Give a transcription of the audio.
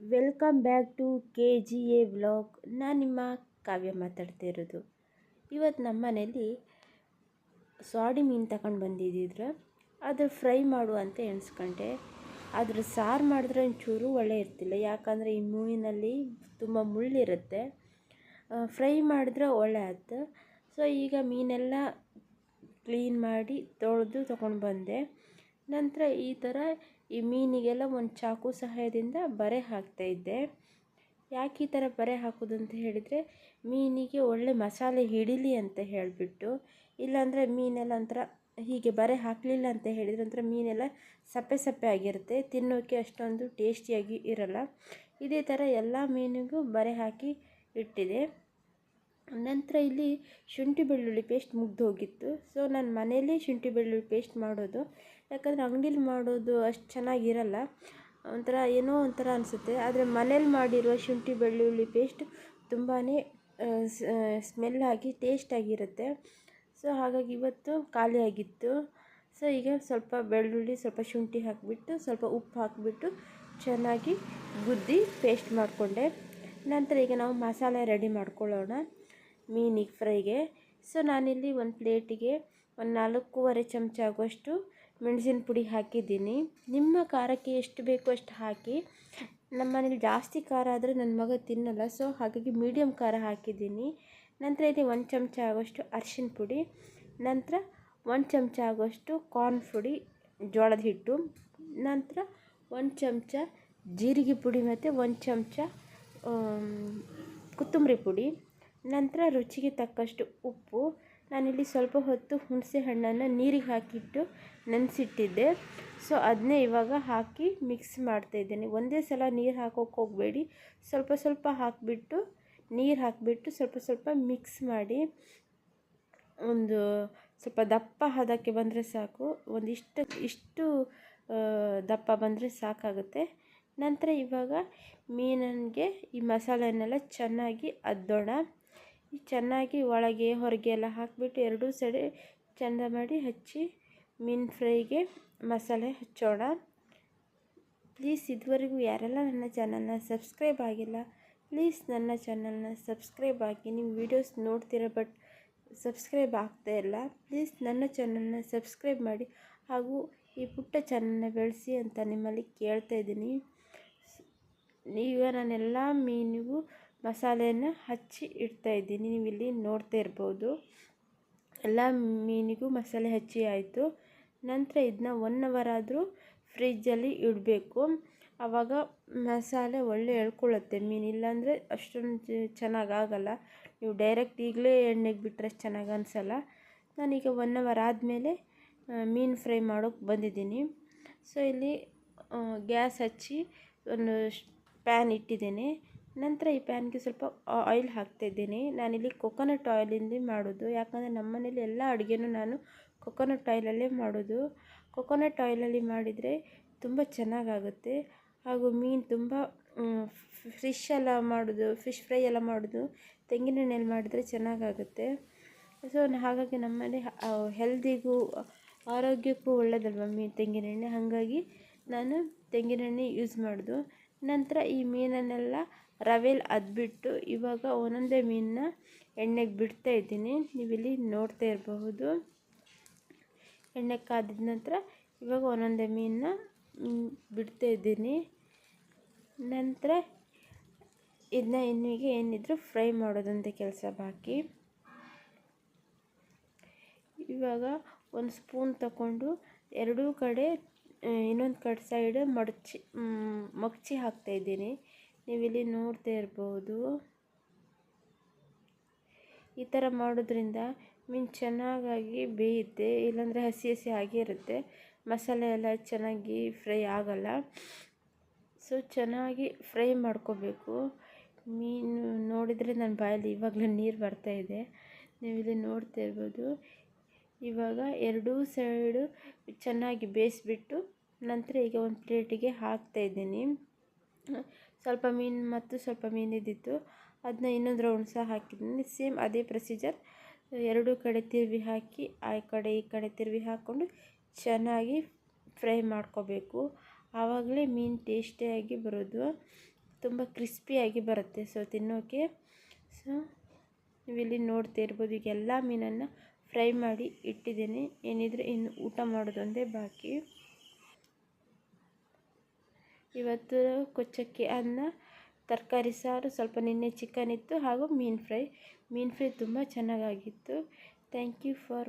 Welcome back to K G A vlog ನಾನು ನಿಮ್ಮ ಕಾವ್ಯ ಮಾತಾಡ್ತಾ ಇರೋದು ಇವತ್ತು ನಮ್ಮ ಮನೇಲಿ ಸ್ವಾಡಿ ಮೀನು ತಗೊಂಡು ಬಂದಿದ್ದಿದ್ರು ಅದು ಫ್ರೈ ಮಾಡು ಅಂತ ಎಣಿಸ್ಕೊಂಡೆ. ಅದ್ರ ಸಾರು ಮಾಡಿದ್ರೆ ಒಂಚೂರು ಒಳ್ಳೆ ಇರ್ತಿಲ್ಲ, ಯಾಕಂದರೆ ಈ ಮೂವಿನಲ್ಲಿ ತುಂಬ ಮುಳ್ಳಿರುತ್ತೆ. ಫ್ರೈ ಮಾಡಿದ್ರೆ ಒಳ್ಳೆ ಆಯ್ತು ಸೊ, ಈಗ ಮೀನೆಲ್ಲ ಕ್ಲೀನ್ ಮಾಡಿ ತೊಳೆದು ತೊಗೊಂಡು ಬಂದೆ. ನಂತರ ಈ ಥರ ಈ ಮೀನಿಗೆಲ್ಲ ಒಂದು ಚಾಕು ಸಹಾಯದಿಂದ ಬರೆ ಹಾಕ್ತಾಯಿದ್ದೆ ಯಾಕೆ ಈ ಥರ ಬರೆ ಹಾಕೋದು ಅಂತ ಹೇಳಿದರೆ, ಮೀನಿಗೆ ಒಳ್ಳೆ ಮಸಾಲೆ ಹಿಡೀಲಿ ಅಂತ ಹೇಳಿಬಿಟ್ಟು, ಇಲ್ಲಾಂದರೆ ಮೀನೆಲ್ಲ ಒಂಥರ ಹೀಗೆ ಬರೆ ಹಾಕಲಿಲ್ಲ ಅಂತ ಹೇಳಿದರೆ ಒಂಥರ ಮೀನೆಲ್ಲ ಸಪ್ಪೆ ಸಪ್ಪೆ ಆಗಿರುತ್ತೆ ತಿನ್ನೋಕ್ಕೆ ಅಷ್ಟೊಂದು ಟೇಸ್ಟಿಯಾಗಿ ಇರಲ್ಲ. ಇದೇ ಥರ ಎಲ್ಲ ಮೀನಿಗೂ ಬರೆ ಹಾಕಿ ಇಟ್ಟಿದೆ. ನಂತರ ಇಲ್ಲಿ ಶುಂಠಿ ಬೆಳ್ಳುಳ್ಳಿ ಪೇಸ್ಟ್ ಮುಗ್ದು ಹೋಗಿತ್ತು. ಸೊ ನಾನು ಮನೆಯಲ್ಲೇ ಶುಂಠಿ ಬೆಳ್ಳುಳ್ಳಿ ಪೇಸ್ಟ್ ಮಾಡೋದು. ಯಾಕಂದರೆ ಅಂಗಡೀಲಿ ಮಾಡೋದು ಅಷ್ಟು ಚೆನ್ನಾಗಿರಲ್ಲ. ಒಂಥರ ಏನೋ ಒಂಥರ ಅನಿಸುತ್ತೆ. ಆದರೆ ಮನೇಲಿ ಮಾಡಿರುವ ಶುಂಠಿ ಬೆಳ್ಳುಳ್ಳಿ ಪೇಸ್ಟ್ ತುಂಬಾ ಸ್ಮೆಲ್ಲಾಗಿ ಟೇಸ್ಟಾಗಿರುತ್ತೆ ಸೊ ಹಾಗಾಗಿ ಇವತ್ತು ಖಾಲಿಯಾಗಿತ್ತು ಸೊ ಈಗ ಸ್ವಲ್ಪ ಬೆಳ್ಳುಳ್ಳಿ, ಸ್ವಲ್ಪ ಶುಂಠಿ ಹಾಕಿಬಿಟ್ಟು, ಸ್ವಲ್ಪ ಉಪ್ಪು ಹಾಕಿಬಿಟ್ಟು ಚೆನ್ನಾಗಿ ಗುದ್ದಿ ಪೇಸ್ಟ್ ಮಾಡಿಕೊಂಡೆ. ನಂತರ ಈಗ ನಾವು ಮಸಾಲೆ ರೆಡಿ ಮಾಡ್ಕೊಳ್ಳೋಣ. ಮೀನಿಗೆ ಫ್ರೈಗೆ. ಸೊ ನಾನಿಲ್ಲಿ ಒಂದು ಪ್ಲೇಟಿಗೆ ಒಂದು ನಾಲ್ಕೂವರೆ ಚಮಚ ಆಗುವಷ್ಟು ಮೆಣಸಿನ ಪುಡಿ ಹಾಕಿದ್ದೀನಿ. ನಿಮ್ಮ ಖಾರಕ್ಕೆ ಎಷ್ಟು ಬೇಕೋ ಅಷ್ಟು ಹಾಕಿ. ನಮ್ಮ ಮನೇಲಿ ಜಾಸ್ತಿ ಖಾರ ಆದರೆ ನನ್ನ ಮಗ ತಿನ್ನಲ್ಲ ಸೊ ಹಾಗಾಗಿ ಮೀಡಿಯಮ್ ಖಾರ ಹಾಕಿದ್ದೀನಿ. ನಂತರ ಇಲ್ಲಿ ಒಂದು ಚಮಚ ಆಗುವಷ್ಟು ಅರ್ಶಿನ ಪುಡಿ, ನಂತರ ಒಂದು ಚಮಚ ಆಗುವಷ್ಟು ಕಾರ್ನ್ ಪುಡಿ, ಜೋಳದ ಹಿಟ್ಟು, ನಂತರ ಒಂದು ಚಮಚ ಜೀರಿಗೆ ಪುಡಿ ಮತ್ತು ಒಂದು ಚಮಚ ಕೊತ್ತಂಬರಿ ಪುಡಿ. ನಂತರ ರುಚಿಗೆ ತಕ್ಕಷ್ಟು ಉಪ್ಪು. ನಾನಿಲ್ಲಿ ಸ್ವಲ್ಪ ಹೊತ್ತು ಹುಣಸೆ ಹಣ್ಣನ್ನು ನೀರಿಗೆ ಹಾಕಿಟ್ಟು ನೆನೆಸಿಟ್ಟಿದ್ದೆ. ಸೊ ಅದನ್ನೇ ಇವಾಗ ಹಾಕಿ ಮಿಕ್ಸ್ ಮಾಡ್ತಾಯಿದ್ದೇನೆ ಒಂದೇ ಸಲ ನೀರು ಹಾಕೋಕೆ ಹೋಗಬೇಡಿ. ಸ್ವಲ್ಪ ಸ್ವಲ್ಪ ಹಾಕಿಬಿಟ್ಟು ನೀರು ಹಾಕಿಬಿಟ್ಟು ಸ್ವಲ್ಪ ಸ್ವಲ್ಪ ಮಿಕ್ಸ್ ಮಾಡಿ ಒಂದು ಸ್ವಲ್ಪ ದಪ್ಪ ಹದಕ್ಕೆ ಬಂದರೆ ಸಾಕು. ಒಂದಿಷ್ಟು, ಇಷ್ಟು ದಪ್ಪ ಬಂದರೆ ಸಾಕಾಗುತ್ತೆ. ನಂತರ ಇವಾಗ ಮೀನಿಗೆ ಈ ಮಸಾಲೆನೆಲ್ಲ ಚೆನ್ನಾಗಿ ಅದ್ದೋಣ ಚೆನ್ನಾಗಿ ಒಳಗೆ ಹೊರಗೆ ಎಲ್ಲ ಹಾಕಿಬಿಟ್ಟು ಎರಡೂ ಸೈಡ್ ಚೆಂದ ಮಾಡಿ ಹಚ್ಚಿ ಮೀನು ಫ್ರೈಗೆ ಮಸಾಲೆ ಹಚ್ಚೋಣ. ಪ್ಲೀಸ್ ಇದುವರೆಗೂ ಯಾರೆಲ್ಲ ನನ್ನ ಚಾನಲ್ನ ಸಬ್ಸ್ಕ್ರೈಬ್ ಆಗಿಲ್ಲ ಪ್ಲೀಸ್ ನನ್ನ ಚಾನಲ್ನ ಸಬ್ಸ್ಕ್ರೈಬ್ ಆಗಿ ನೀವು ವೀಡಿಯೋಸ್ ನೋಡ್ತೀರ ಬಟ್ ಸಬ್ಸ್ಕ್ರೈಬ್ ಆಗ್ತಾ ಇಲ್ಲ ಪ್ಲೀಸ್ ನನ್ನ ಚಾನಲ್ನ ಸಬ್ಸ್ಕ್ರೈಬ್ ಮಾಡಿ ಹಾಗೂ ಈ ಪುಟ್ಟ ಚಾನಲ್ನ ಬೆಳೆಸಿ ಅಂತ ನಿಮ್ಮಲ್ಲಿ ಕೇಳ್ತಾ ಇದ್ದೀನಿ. ಈಗ ನಾನೆಲ್ಲ ಮೀನಿಗೂ ಮಸಾಲೆಯನ್ನು ಹಚ್ಚಿ ಇಡ್ತಾಯಿದ್ದೀನಿ ನೀವು ಇಲ್ಲಿ ನೋಡ್ತಾ ಇರ್ಬೋದು. ಎಲ್ಲ ಮೀನಿಗೂ ಮಸಾಲೆ ಹಚ್ಚಿ ಆಯಿತು. ನಂತರ ಇದನ್ನ ಒನ್ ಅವರ್ ಆದರೂ ಫ್ರಿಜ್ಜಲ್ಲಿ ಇಡಬೇಕು. ಆವಾಗ ಮಸಾಲೆ ಒಳ್ಳೆ ಎಳ್ಕೊಳ್ಳುತ್ತೆ ಮೀನು. ಇಲ್ಲಾಂದರೆ ಅಷ್ಟೊಂದು ಚೆನ್ನಾಗಾಗಲ್ಲ ನೀವು ಡೈರೆಕ್ಟ್ ಈಗಲೇ ಎಣ್ಣೆಗೆ ಬಿಟ್ಟರೆ ಚೆನ್ನಾಗಿ ಅನಿಸಲ್ಲ. ನಾನೀಗ ಒನ್ ಅವರ್ ಆದಮೇಲೆ ಮೀನು ಫ್ರೈ ಮಾಡೋಕ್ಕೆ ಬಂದಿದ್ದೀನಿ. ಸೊ ಇಲ್ಲಿ ಗ್ಯಾಸ್ ಹಚ್ಚಿ ಒಂದು ಪ್ಯಾನ್ ಇಟ್ಟಿದ್ದೇನೆ. ನಂತರ ಈ ಪ್ಯಾನ್ಗೆ ಸ್ವಲ್ಪ ಆಯಿಲ್ ಹಾಕ್ತಾಯಿದ್ದೀನಿ ನಾನಿಲ್ಲಿ ಕೊಕೊನಟ್ ಆಯಿಲಿಂದ ಮಾಡೋದು. ಯಾಕಂದರೆ ನಮ್ಮ ಮನೇಲಿ ಎಲ್ಲ ಅಡುಗೆನೂ ನಾನು ಕೊಕೊನಟ್ ಆಯಿಲಲ್ಲೇ ಮಾಡೋದು. ಕೊಕೊನಟ್ ಆಯಿಲಲ್ಲಿ ಮಾಡಿದರೆ ತುಂಬ ಚೆನ್ನಾಗಾಗುತ್ತೆ. ಹಾಗೂ ಮೀನು ತುಂಬ ಫಿಶ್ ಎಲ್ಲ ಮಾಡೋದು ಫಿಶ್ ಫ್ರೈ ಎಲ್ಲ ಮಾಡೋದು ತೆಂಗಿನೆಣ್ಣೆಯಲ್ಲಿ ಮಾಡಿದರೆ ಚೆನ್ನಾಗಾಗುತ್ತೆ. ಸೊ ಹಾಗಾಗಿ ನಮ್ಮನೆ ಹೆಲ್ದಿಗೂ ಆರೋಗ್ಯಕ್ಕೂ ಒಳ್ಳೆಯದಲ್ವ ಮೀನು, ತೆಂಗಿನೆಣ್ಣೆ? ಹಾಗಾಗಿ ನಾನು ತೆಂಗಿನೆಣ್ಣೆ ಯೂಸ್ ಮಾಡೋದು. ನಂತರ ಈ ಮೀನನ್ನೆಲ್ಲ ರವೆಲಿ ಅದ್ಬಿಟ್ಟು ಇವಾಗ ಒಂದೊಂದೇ ಮೀನನ್ನ ಎಣ್ಣೆಗೆ ಬಿಡ್ತಾ ಇದ್ದೀನಿ. ನೀವಿಲ್ಲಿ ನೋಡ್ತಾ ಇರಬಹುದು. ಎಣ್ಣೆ ಕಾದಿದ ನಂತರ ಇವಾಗ ಒಂದೊಂದೇ ಮೀನನ್ನ ಬಿಡ್ತಾ ಇದ್ದೀನಿ. ನಂತರ ಇದನ್ನ ಇನ್ನಿಗೆ ಏನಿದ್ರೂ ಫ್ರೈ ಮಾಡೋದಂತೆ ಕೆಲಸ ಬಾಕಿ. ಇವಾಗ ಒಂದು ಸ್ಪೂನ್ ತಗೊಂಡು ಎರಡೂ ಕಡೆ ಇನ್ನೊಂದು ಕಡೆ ಸೈಡ್ ಮಡಚಿ ಮಗ್ಚಿ ಹಾಕ್ತಾಯಿದ್ದೀನಿ ನೀವಿಲ್ಲಿ ನೋಡ್ತಾ ಇರ್ಬೋದು. ಈ ಥರ ಮಾಡೋದ್ರಿಂದ ಮೀನು ಚೆನ್ನಾಗಾಗಿ ಬೇಯುತ್ತೆ, ಇಲ್ಲಾಂದರೆ ಹಸಿ ಹಸಿ ಆಗೇ ಇರುತ್ತೆ. ಮಸಾಲೆ ಎಲ್ಲ ಚೆನ್ನಾಗಿ ಫ್ರೈ ಆಗಲ್ಲ. ಸೊ, ಚೆನ್ನಾಗಿ ಫ್ರೈ ಮಾಡ್ಕೋಬೇಕು. ಮೀನು ನೋಡಿದರೆ ನನ್ನ ಬಾಯಲ್ಲಿ ಇವಾಗಲೇ ನೀರು ಬರ್ತಾಯಿದೆ ನೀವಿಲ್ಲಿ ನೋಡ್ತಾ ಇರ್ಬೋದು. ಇವಾಗ ಎರಡೂ ಸೈಡು ಚೆನ್ನಾಗಿ ಬೇಯಿಸ್ಬಿಟ್ಟು ನಂತರ ಈಗ ಒಂದು ಪ್ಲೇಟಿಗೆ ಹಾಕ್ತಾಯಿದ್ದೀನಿ ಸ್ವಲ್ಪ ಮೀನು ಮತ್ತು ಸ್ವಲ್ಪ ಮೀನಿದ್ದಿತ್ತು ಅದನ್ನ ಇನ್ನೊಂದು ರೌಂಡ್ ಸಹ ಹಾಕಿದ್ದೀನಿ. ಸೇಮ್ ಅದೇ ಪ್ರೊಸೀಜರ್ ಎರಡೂ ಕಡೆ ತಿರುವಿ ಹಾಕಿ, ಆ ಕಡೆ ಈ ಕಡೆ ತಿರುವಿ ಹಾಕ್ಕೊಂಡು ಚೆನ್ನಾಗಿ ಫ್ರೈ ಮಾಡ್ಕೋಬೇಕು. ಆವಾಗಲೇ ಮೀನು ಟೇಸ್ಟಿಯಾಗಿ ಬರೋದು. ತುಂಬ ಕ್ರಿಸ್ಪಿಯಾಗಿ ಬರುತ್ತೆ. ಸೊ ತಿನ್ನೋಕೆ. ಸೊ ನೀವಿಲ್ಲಿ ನೋಡ್ತಾ ಇರ್ಬೋದು. ಈಗ ಎಲ್ಲ ಮೀನನ್ನು ಫ್ರೈ ಮಾಡಿ ಇಟ್ಟಿದ್ದೀನಿ. ಏನಿದ್ರೆ ಇನ್ನು ಊಟ ಮಾಡೋದೊಂದೇ ಬಾಕಿ. ಇವತ್ತು ಕೊಚ್ಚಕ್ಕಿ ಅನ್ನ, ತರಕಾರಿ ಸಾರು, ಸ್ವಲ್ಪ ನಿನ್ನೆ ಚಿಕನ್ ಇತ್ತು ಹಾಗೂ ಮೀನು ಫ್ರೈ. ಮೀನು ಫ್ರೈ ತುಂಬ ಚೆನ್ನಾಗಾಗಿತ್ತು. Thank you for